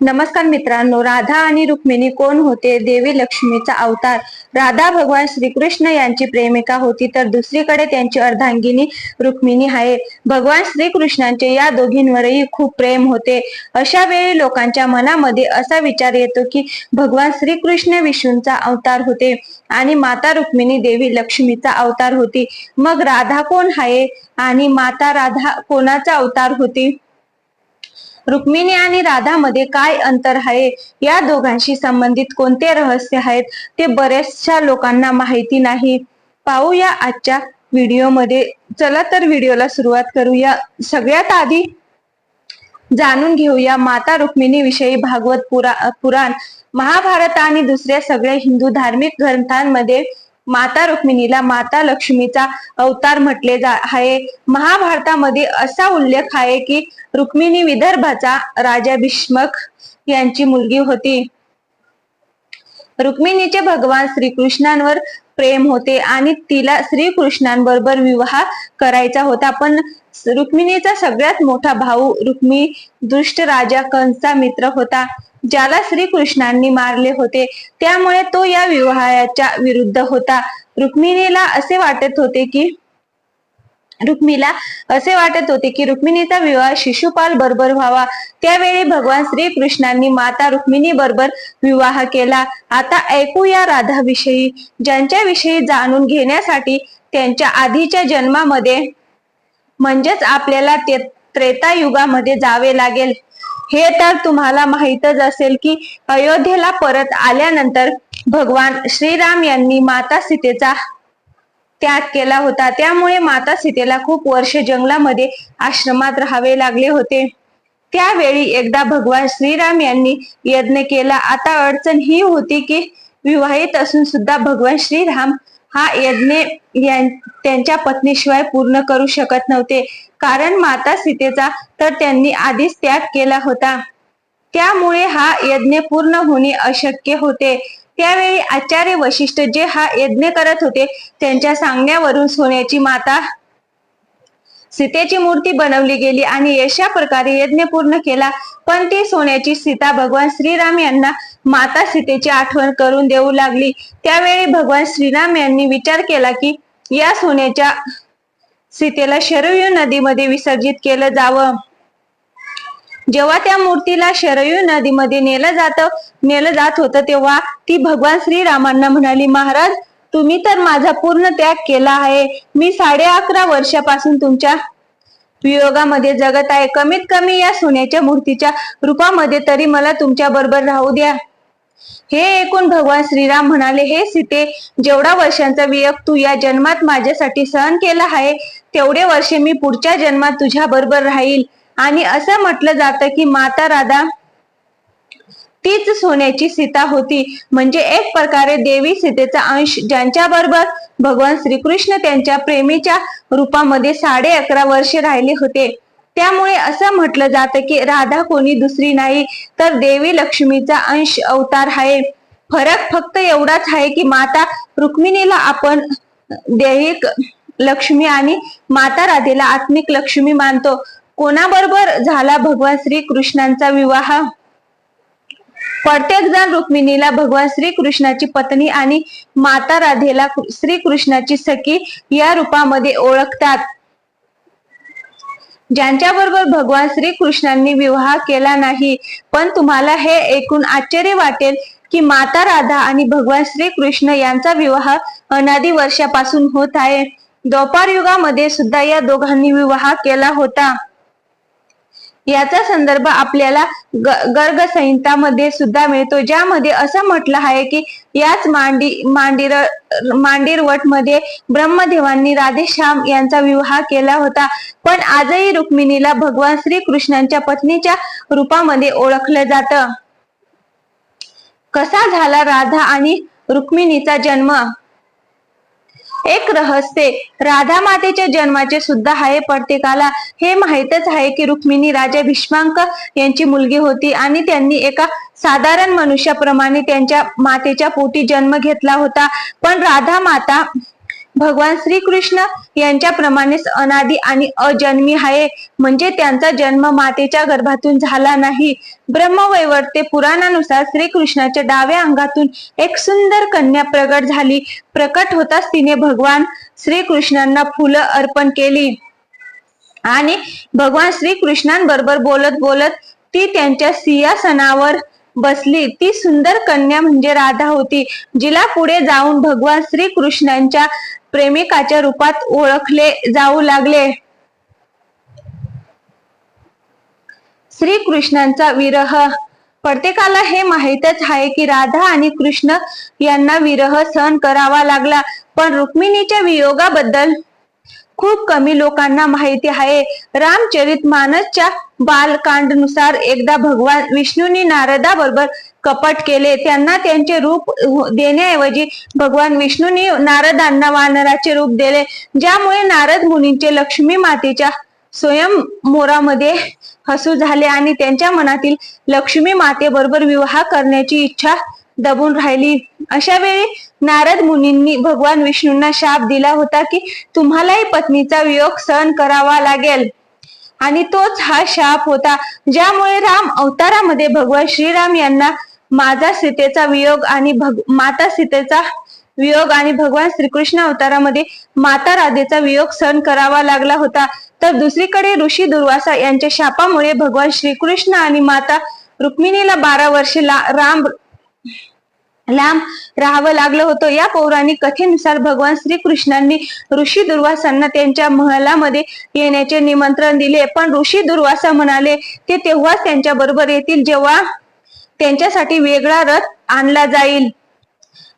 नमस्कार मित्रांनो राधा आणि रुक्मिणी कोण होते? देवी लक्ष्मीचा अवतार. राधा भगवान श्रीकृष्ण यांची प्रेमिका होती तर दुसरीकडे त्यांची अर्धांगिनी रुक्मिणी आहे. भगवान श्रीकृष्णांचे या दोघींवरही खूप प्रेम होते. अशा वेळी लोकांच्या मनामध्ये असा विचार येतो की भगवान श्रीकृष्ण विष्णूंचा अवतार होते आणि माता रुक्मिणी देवी लक्ष्मीचा अवतार होती. मग राधा कोण आहे? आणि माता राधा कोणाचा अवतार होती? रुक्मिणी आणि राधामध्ये काय अंतर आहे? या दोघांशी संबंधित कोणते रहस्य आहेत? ते बऱ्याचशा लोकांना माहिती नाही. पाहूया आजच्या व्हिडिओमध्ये. चला तर व्हिडिओला सुरुवात करूया. सगळ्यात आधी जाणून घेऊया माता रुक्मिणी विषयी भागवत पुरा पुराण. महाभारत आणि दुसऱ्या सगळ्या हिंदू धार्मिक ग्रंथांमध्ये माता रुक्मिणीला माता लक्ष्मीचा अवतार म्हटले जा आहे. महाभारतामध्ये असा उल्लेख आहे की रुक्मिणी विदर्भाचा राजा भीष्मक यांची मुलगी होती. रुक्मिणीचे भगवान श्रीकृष्णांवर प्रेम होते आणि तिला श्रीकृष्णांबरोबर विवाह करायचा होता. पण रुक्मिणीचा सगळ्यात मोठा भाऊ रुक्मी दुष्ट राजा कंसचा मित्र होता ज्याला श्रीकृष्णांनी मारले होते. त्यामुळे तो या विवाहाच्या विरुद्ध होता. रुक्मिणीला असे वाटत होते की रुक्मीला असे वाटत होते की रुक्मिणीचा विवाह शिशुपाल बरोबर व्हावा. त्यावेळी भगवान श्रीकृष्णांनी माता रुक्मिणी बरोबर विवाह केला. आता ऐकूया राधाविषयी ज्यांच्याविषयी जाणून घेण्यासाठी त्यांच्या आधीच्या जन्मामध्ये म्हणजेच आपल्याला ते त्रेतायुगामध्ये जावे लागेल. हे तर तुम्हाला माहीतच असेल की अयोध्येला परत आल्यानंतर भगवान श्रीराम यांनी माता सीतेचा त्याग केला होता. त्यामुळे माता सीतेला खूप वर्ष जंगलामध्ये आश्रमात राहावे लागले होते. त्यावेळी एकदा भगवान श्रीराम यांनी यज्ञ केला. आता अडचण ही होती की विवाहित असून सुद्धा भगवान श्रीराम हा यज्ञ त्यांच्या पत्नीशिवाय पूर्ण करू शकत नव्हते. कारण माता सीतेचा तर त्यांनी आधीच त्याग केला होता. त्यामुळे हा यज्ञ पूर्ण होणे अशक्य होते. त्यावेळी आचार्य वशिष्ठ जे हा यज्ञ करत होते त्यांच्या सांगण्यावरून सोन्याची माता सीतेची मूर्ती बनवली गेली आणि अशा प्रकारे यज्ञ पूर्ण केला. पण ती सोन्याची सीता भगवान श्रीराम यांना माता सीतेची आठवण करून देऊ लागली. त्यावेळी भगवान श्रीराम यांनी विचार केला की या सोन्याच्या सीतेला शरयू नदीमध्ये विसर्जित केलं जावं. जेव्हा त्या मूर्तीला शरयू नदीमध्ये नेलं जात नेलं जात होतं तेव्हा ती भगवान श्रीरामांना म्हणाली महाराज तुम्ही तर माझा पूर्ण त्याग केला आहे. मी साडे अकरा वर्षापासून तुमच्या वियोगामध्ये जगत आहे. कमीत कमी या सोन्याच्या मूर्तीच्या रूपामध्ये तरी मला तुमच्या बरोबर राहू द्या. हे ऐकून भगवान श्रीराम म्हणाले हे सीते जेवढा वर्षांचा वियोग तू या जन्मात माझ्यासाठी सहन केला आहे तेवढे वर्षे मी पुढच्या जन्मात तुझ्या बरोबर राहील. आणि असं म्हटलं जातं की माता राधा तीच सोन्याची सीता होती. म्हणजे एक प्रकारे देवी सीतेचा अंश ज्यांच्या बरोबर भगवान श्रीकृष्ण त्यांच्या प्रेमीच्या रूपामध्ये साडे अकरा वर्षे राहिले होते. त्यामुळे असं म्हटलं जातं की राधा कोणी दुसरी नाही तर देवी लक्ष्मीचा अंश अवतार आहे. फरक फक्त एवढाच आहे की माता रुक्मिणीला आपण दैहिक लक्ष्मी आणि माता राधेला आत्मिक लक्ष्मी मानतो. कोणाबरोबर झाला भगवान श्री कृष्णांचा विवाह? प्रत्येक जण रुक्मिणीला भगवान श्री कृष्णाची पत्नी आणि माता राधेला श्रीकृष्णाची सखी या रूपामध्ये ओळखतात. ज्यांच्या बरोबर भगवान श्रीकृष्णांनी विवाह केला नाही पण तुम्हाला हे ऐकून आश्चर्य वाटेल की माता राधा आणि भगवान श्री कृष्ण यांचा विवाह अनादी वर्षापासून होत आहे. द्वापार युगामध्ये सुद्धा या दोघांनी विवाह केला होता. याचा संदर्भ आपल्याला गर्ग संहितामध्ये सुद्धा मिळतो. ज्यामध्ये असं म्हटलं आहे की याच मांडी मांडीर मांडीरवटमध्ये ब्रह्मदेवांनी राधेश्याम यांचा विवाह केला होता. पण आजही रुक्मिणीला भगवान श्री कृष्णांच्या पत्नीच्या रूपामध्ये ओळखलं जात. कसा झाला राधा आणि रुक्मिणीचा जन्म? एक रहस्य राधा मातेच्या जन्माचे सुद्धा आहे प्रत्येकाला. हे माहितच आहे की रुक्मिणी राजा भीष्मांक यांची मुलगी होती आणि त्यांनी एका साधारण मनुष्याप्रमाणे त्यांच्या मातेच्या पोटी जन्म घेतला होता. पण राधा माता भगवान श्रीकृष्ण यांच्याप्रमाणेच अनादी आणि अजन्मी आहे. म्हणजे त्यांचा जन्म मातेच्या गर्भातून झाला नाही. ब्रह्मवैवर्ते पुराणानुसार श्रीकृष्णाच्या डाव्या अंगातून एक सुंदर कन्या प्रगट झाली. प्रकट होताच तिने भगवान श्रीकृष्णांना फुलं अर्पण केली. आणि भगवान श्रीकृष्णांबरोबर बोलत बोलत ती त्यांच्या सिंहासनावर बसली. ती सुंदर कन्या म्हणजे राधा होती. जिला पुढे जाऊन भगवान श्रीकृष्णांच्या प्रेमिकाच्या रूपात ओळखले जाऊ लागले. श्रीकृष्णांचा विरह. प्रत्येकाला हे माहीतच आहे की राधा आणि कृष्ण यांना विरह सहन करावा लागला पण रुक्मिणीच्या वियोगाबद्दल खूप कमी लोकांना माहिती आहे. रामचरित मानसच्या बालकांडनुसार एकदा भगवान विष्णूंनी नारदाबरोबर कपट केले त्यांना त्यांचे रूप देण्याऐवजी भगवान विष्णूंनी नारदांना वानराचे रूप दिले. ज्यामुळे नारद मुनींचे लक्ष्मी मातेच्या स्वयं मोरामध्ये हसू झाले आणि त्यांच्या मनातील लक्ष्मी मातेबरोबर विवाह करण्याची इच्छा दबून राहिली. अशा वेळी नारद मुनींनी भगवान विष्णूंना शाप दिला होता की तुम्हालाही पत्नीचा वियोग सहन करावा लागेल. आणि तोच हा शाप होता ज्यामुळे राम अवतारामध्ये भगवान श्रीराम यांना माझा सीतेचा वियोग आणि भग माता सीतेचा वियोग आणि भगवान श्रीकृष्ण अवतारामध्ये माता राधेचा वियोग सहन करावा लागला होता. तर दुसरीकडे ऋषी दुर्वासा यांच्या शापामुळे भगवान श्रीकृष्ण आणि माता रुक्मिणीला बारा वर्षे राम लांब राहावं लागलं होतं. या पौराणिक कथेनुसार भगवान श्रीकृष्णांनी ऋषी दुर्वासांना त्यांच्या महलामध्ये येण्याचे निमंत्रण दिले. पण ऋषी दुर्वासा म्हणाले ते तेव्हाच त्यांच्या बरोबर येतील जेव्हा त्यांच्यासाठी वेगळा रथ आणला जाईल.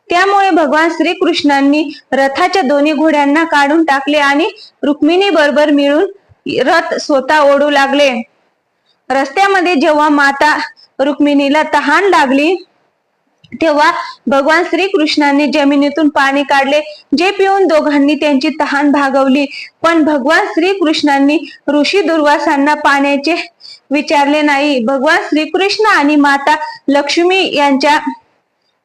त्यामुळे भगवान श्रीकृष्णांनी रथाच्या दोन्ही घोड्यांना काढून टाकले आणि रुक्मिणी बरोबर मिळून रथ स्वतः ओढू लागले. रस्त्यामध्ये जेव्हा माता रुक्मिणीला तहान लागली तेव्हा भगवान श्रीकृष्णांनी जमिनीतून पाणी काढले जे पिऊन दोघांनी त्यांची तहान भागवली. पण भगवान श्रीकृष्णांनी ऋषी दुर्वासांना पाण्याचे विचारले नाही. भगवान श्रीकृष्ण आणि माता लक्ष्मी यांच्या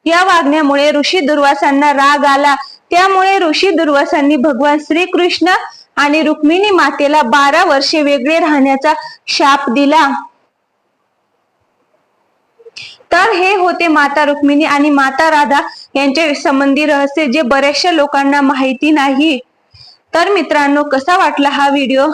या वागण्यामुळे ऋषी दुर्वासांना राग आला. त्यामुळे ऋषी दुर्वासांनी भगवान श्रीकृष्ण आणि रुक्मिणी मातेला बारा वर्षे वेगळे राहण्याचा शाप दिला. तर हे होते माता रुक्मिणी आणि माता राधा यांचे संबंधी रहस्य जे बऱ्याचशा लोकांना माहिती नाही. तर मित्रांनो कसा वाटला हा व्हिडिओ?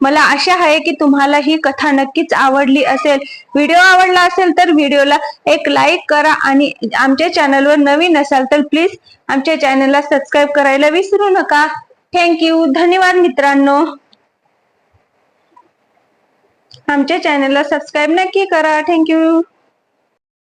मला आशा आहे की तुम्हाला ही कथा नक्कीच आवडली असेल. व्हिडिओ आवडला असेल तर व्हिडिओला एक लाईक करा आणि आमच्या चॅनलवर नवीन असाल तर प्लीज आमच्या चॅनलला सबस्क्राईब करायला विसरू नका. थँक्यू धन्यवाद मित्रांनो. आमच्या चॅनलला सबस्क्राईब नक्की करा. थँक्यू